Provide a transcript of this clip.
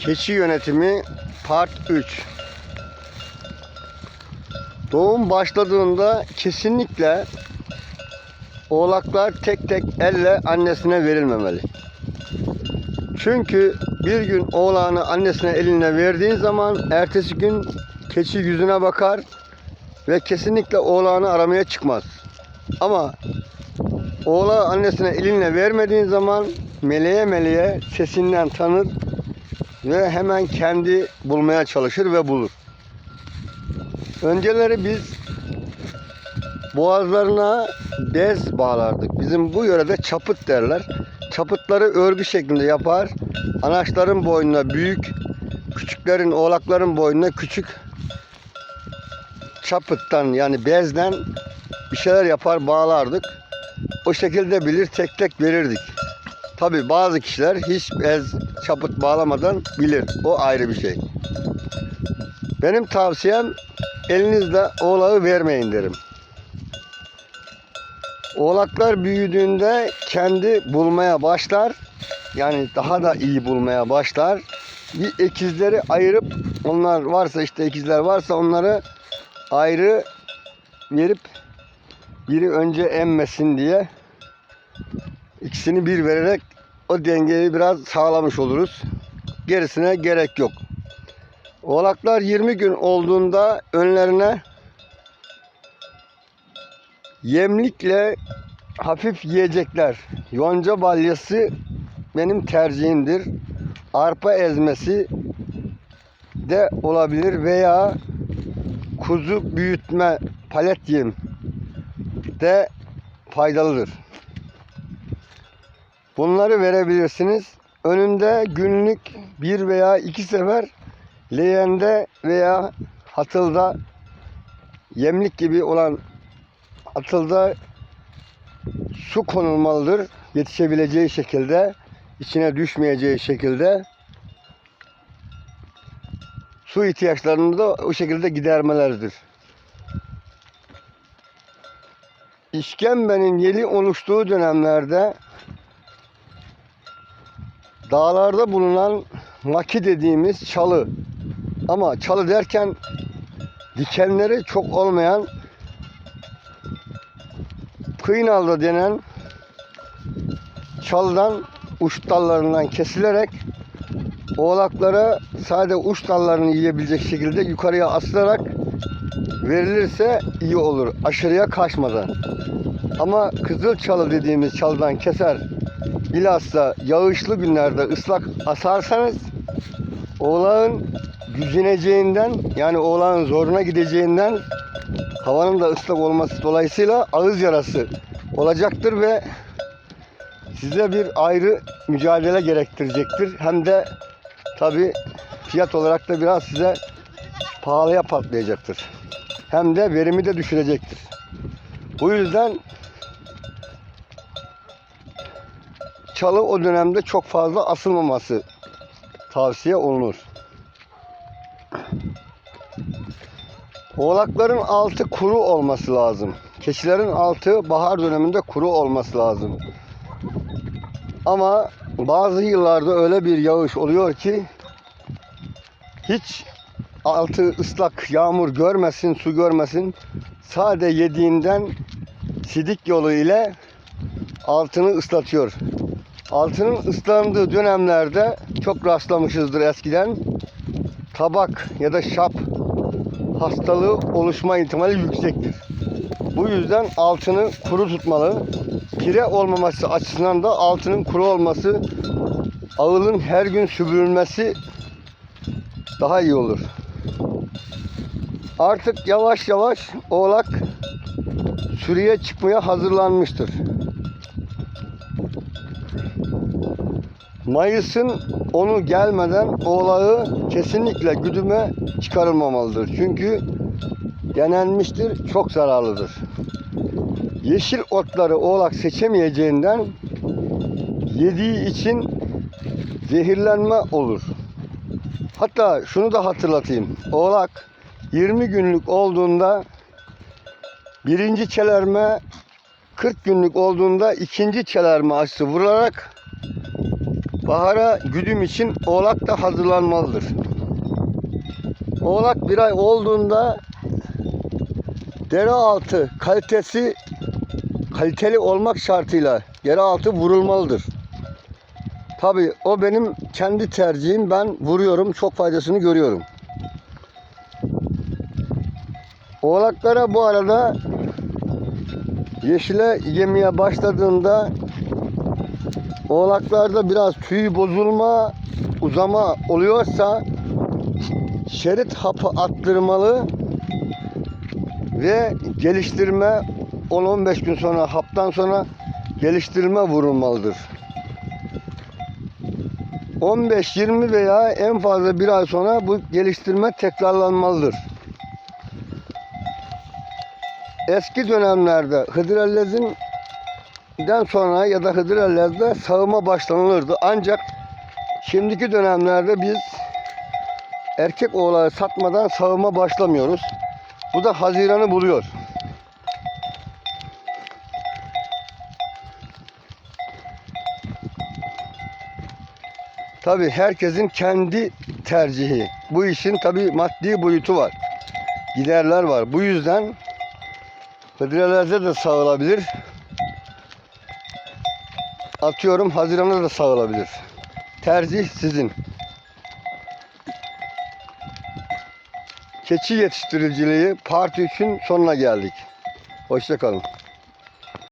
Keçi yönetimi part 3. Doğum başladığında kesinlikle oğlaklar tek tek elle annesine verilmemeli. Çünkü bir gün oğlağını annesine eline verdiğin zaman ertesi gün keçi yüzüne bakar ve kesinlikle oğlağını aramaya çıkmaz. Ama oğlağı annesine elinle vermediğin zaman meleğe meleğe sesinden tanır ve hemen kendi bulmaya çalışır ve bulur. Önceleri biz boğazlarına bez bağlardık. Bizim bu yörede çapıt derler. Çapıtları örgü şeklinde yapar. Anaçların boynuna büyük, küçüklerin, oğlakların boynuna küçük çapıttan yani bezden bir şeyler yapar bağlardık. O şekilde bilir tek tek verirdik. Tabi bazı kişiler hiç bez çaput bağlamadan bilir. O ayrı bir şey. Benim tavsiyem elinizde oğlağı vermeyin derim. Oğlaklar büyüdüğünde kendi bulmaya başlar. Yani daha da iyi bulmaya başlar. Bir ekizleri ayırıp onlar varsa işte ikizler varsa onları ayrı verip biri önce emmesin diye ikisini bir vererek o dengeyi biraz sağlamış oluruz. Gerisine gerek yok. Oğlaklar 20 gün olduğunda önlerine yemlikle hafif yiyecekler. Yonca balyası benim tercihimdir. Arpa ezmesi de olabilir veya kuzu büyütme palet yem de faydalıdır. Bunları verebilirsiniz. Önünde günlük bir veya iki sefer leğende veya hatılda yemlik gibi olan atılda su konulmalıdır. Yetişebileceği şekilde, içine düşmeyeceği şekilde su ihtiyaçlarını da o şekilde gidermeleridir. İşkembenin yeli oluştuğu dönemlerde dağlarda bulunan maki dediğimiz çalı ama çalı derken dikenleri çok olmayan kıynalda denen çalıdan uç dallarından kesilerek oğlaklara sade uç dallarını yiyebilecek şekilde yukarıya asılarak verilirse iyi olur. Aşırıya kaçmadan. Ama kızıl çalı dediğimiz çaldan keser bilhassa yağışlı günlerde ıslak asarsanız oğlağın güceneceğinden yani oğlağın zoruna gideceğinden havanın da ıslak olması dolayısıyla ağız yarası olacaktır ve size bir ayrı mücadele gerektirecektir. Hem de tabi fiyat olarak da biraz size pahalıya patlayacaktır. Hem de verimi de düşürecektir. Bu yüzden çalı o dönemde çok fazla asılmaması tavsiye olunur. Oğlakların altı kuru olması lazım. Keçilerin altı bahar döneminde kuru olması lazım. Ama bazı yıllarda öyle bir yağış oluyor ki hiç altı ıslak yağmur görmesin, su görmesin. Sade yediğinden sidik yolu ile altını ıslatıyor. Altının ıslandığı dönemlerde çok rastlamışızdır eskiden. Tabak ya da şap hastalığı oluşma ihtimali yüksektir. Bu yüzden altını kuru tutmalı. Pire olmaması açısından da altının kuru olması, ağılın her gün süpürülmesi daha iyi olur. Artık yavaş yavaş oğlak sürüye çıkmaya hazırlanmıştır. Mayıs'ın onu gelmeden oğlağı kesinlikle güdüme çıkarılmamalıdır. Çünkü denenmiştir, çok zararlıdır. Yeşil otları oğlak seçemeyeceğinden yediği için zehirlenme olur. Hatta şunu da hatırlatayım. Oğlak 20 günlük olduğunda birinci çelerme 40 günlük olduğunda ikinci çelerme aşısı vurularak Bahara güdüm için oğlak da hazırlanmalıdır. Oğlak bir ay olduğunda dere altı kalitesi kaliteli olmak şartıyla dere altı vurulmalıdır. Tabi o benim kendi tercihim. Ben vuruyorum. Çok faydasını görüyorum. Oğlaklara bu arada yeşile yemeye başladığında oğlaklarda biraz tüy bozulma, uzama oluyorsa şerit hapı attırmalı ve geliştirme 10-15 gün sonra haptan sonra geliştirme vurulmalıdır. 15-20 veya en fazla bir ay sonra bu geliştirme tekrarlanmalıdır. Eski dönemlerde Hıdrellez'in den sonra ya da Hıdrellez'de sağıma başlanılırdı. Ancak şimdiki dönemlerde biz erkek oğlağı satmadan sağıma başlamıyoruz. Bu da Haziran'ı buluyor. Tabi herkesin kendi tercihi. Bu işin tabi maddi boyutu var. Giderler var. Bu yüzden Hıdrellez'de de sağılabilir. Atıyorum Haziran'da da sağılabilir. Tercih sizin. Keçi yetiştiriciliği part 3'ün sonuna geldik. Hoşçakalın.